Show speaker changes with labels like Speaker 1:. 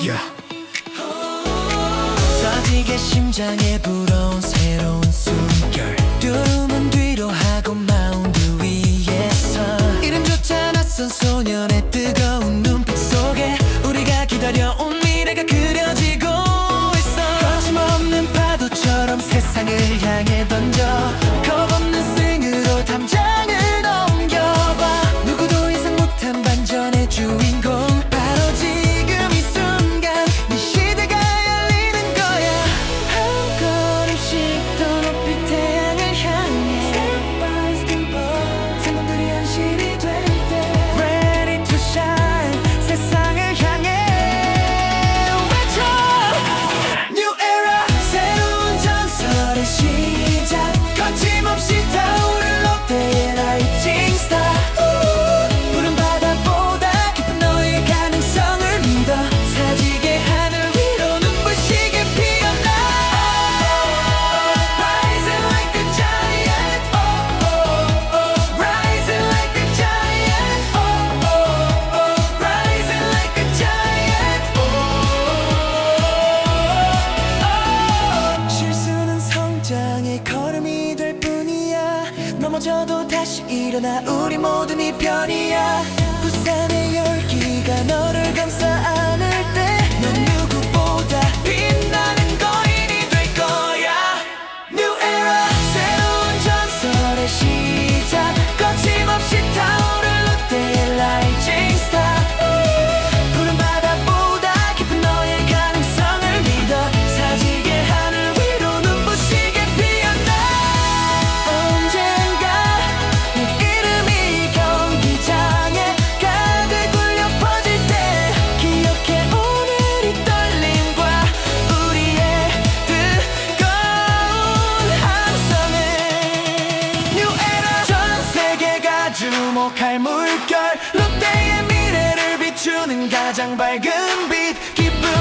Speaker 1: yeah. 서지게 심장에 불어온 새로운 숨결 두름은 뒤로 하고 마운드 위에서 이름조차 낯선 소년의 넘어져도 다시 일어나. 우리 모두 네 편이야. 부산의 열. 주목할 물결 롯데의 미래를 비추는 가장 밝은 빛 기쁨.